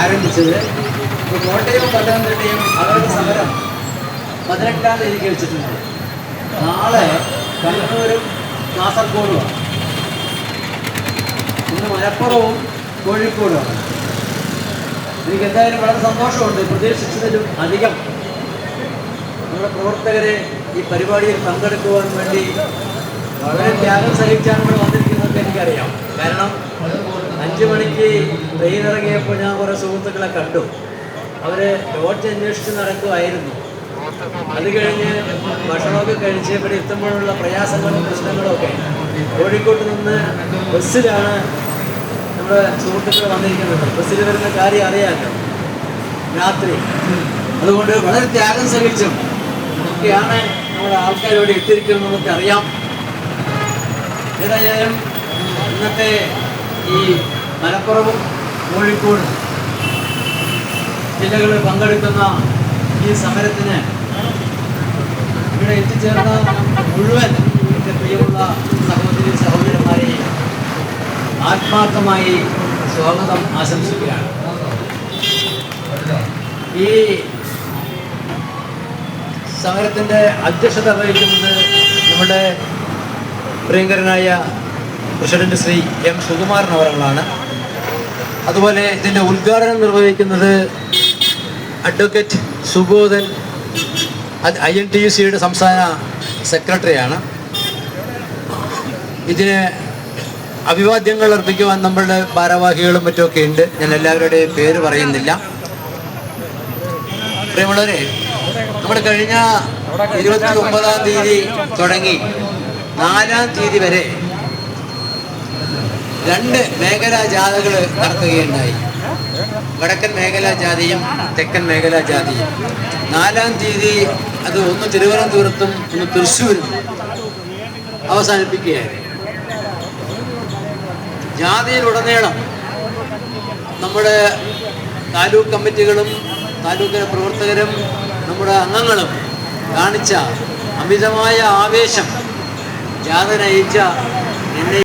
ആരംഭിച്ചത് കോട്ടയവും പത്തനംതിട്ടയും അവരുടെ സമരം പതിനെട്ടാം തീയതിക്ക് വെച്ചിട്ടുണ്ട്. നാളെ കണ്ണൂരും കാസർഗോഡുമാണ് ഇന്ന് മലപ്പുറവും കോഴിക്കോടുമാണ് എനിക്ക് എന്തായാലും വളരെ സന്തോഷമുണ്ട്. പ്രതീക്ഷിച്ചതിലും അധികം നമ്മുടെ പ്രവർത്തകരെ ഈ പരിപാടിയിൽ പങ്കെടുക്കുവാൻ വേണ്ടി വളരെ ത്യാഗം സഹിച്ചാണ് ഇവിടെ വന്നിരിക്കുന്നതൊക്കെ എനിക്കറിയാം. കാരണം മണിക്ക് ട്രെയിൻ ഇറങ്ങിയപ്പോൾ ഞാൻ കുറേ സുഹൃത്തുക്കളെ കണ്ടു. അവർ ലോഡ്ജ് അന്വേഷിച്ച് നടക്കുമായിരുന്നു അത് കഴിഞ്ഞ് ഭക്ഷണമൊക്കെ കഴിച്ച് ഇവിടെ എത്തുമ്പോഴുള്ള പ്രയാസങ്ങളും പ്രശ്നങ്ങളും ഒക്കെ കോഴിക്കോട്ട് നിന്ന് ബസ്സിലാണ് നമ്മുടെ സുഹൃത്തുക്കൾ വന്നിരിക്കുന്നത്. ബസ്സിൽ വരുന്ന കാര്യം അറിയാമല്ലോ രാത്രി. അതുകൊണ്ട് വളരെ ത്യാഗം സഹിച്ചും ഒക്കെയാണ് നമ്മുടെ ആൾക്കാരോട് എത്തിയിരിക്കുന്നത് നമുക്കറിയാം ഏതായാലും ഇന്നത്തെ ഈ മലപ്പുറവും കോഴിക്കോടും ജില്ലകളിൽ പങ്കെടുക്കുന്ന ഈ സമരത്തിന് ഇവിടെ എത്തിച്ചേർന്ന മുഴുവൻ എന്റെ പ്രിയമുള്ള സഹോദരി സഹോദരന്മാരെ ആത്മാർത്ഥമായി സ്വാഗതം ആശംസിക്കുകയാണ്. ഈ സമരത്തിന്റെ അധ്യക്ഷത വഹിക്കുന്നത് നമ്മുടെ പ്രിയങ്കരനായ പ്രസിഡന്റ് ശ്രീ എം സുകുമാരൻ അവറുകളാണ്. അതുപോലെ ഇതിന്റെ ഉദ്ഘാടനം നിർവഹിക്കുന്നത് advocate Subodhan I N T U സിയുടെ സംസ്ഥാന സെക്രട്ടറിയാണ്. ഇതിന് അഭിവാദ്യങ്ങൾ അർപ്പിക്കുവാൻ നമ്മളുടെ ഭാരവാഹികളും മറ്റുമൊക്കെ ഉണ്ട്. ഞാൻ എല്ലാവരുടെയും പേര് പറയുന്നില്ല. പ്രിയമുള്ളവരെ നമ്മൾ കഴിഞ്ഞ ഇരുപത്തി ഒമ്പതാം തീയതി തുടങ്ങി. നാലാം തീയതി വരെ രണ്ട് മേഖലാ ജാഥകൾ നടത്തുകയുണ്ടായി വടക്കൻ മേഖലാ ജാതിയും തെക്കൻ മേഖലാ ജാതിയും. നാലാം തീയതി അത് ഒന്ന് തിരുവനന്തപുരത്തും ഒന്ന് തൃശ്ശൂരും അവസാനിപ്പിക്കുകയായിരുന്നു. ജാതിയിലുടനീളം നമ്മുടെ താലൂക്ക് കമ്മിറ്റികളും താലൂക്കിലെ പ്രവർത്തകരും നമ്മുടെ അംഗങ്ങളും കാണിച്ച അമിതമായ ആവേശം ജാഥ നയിച്ച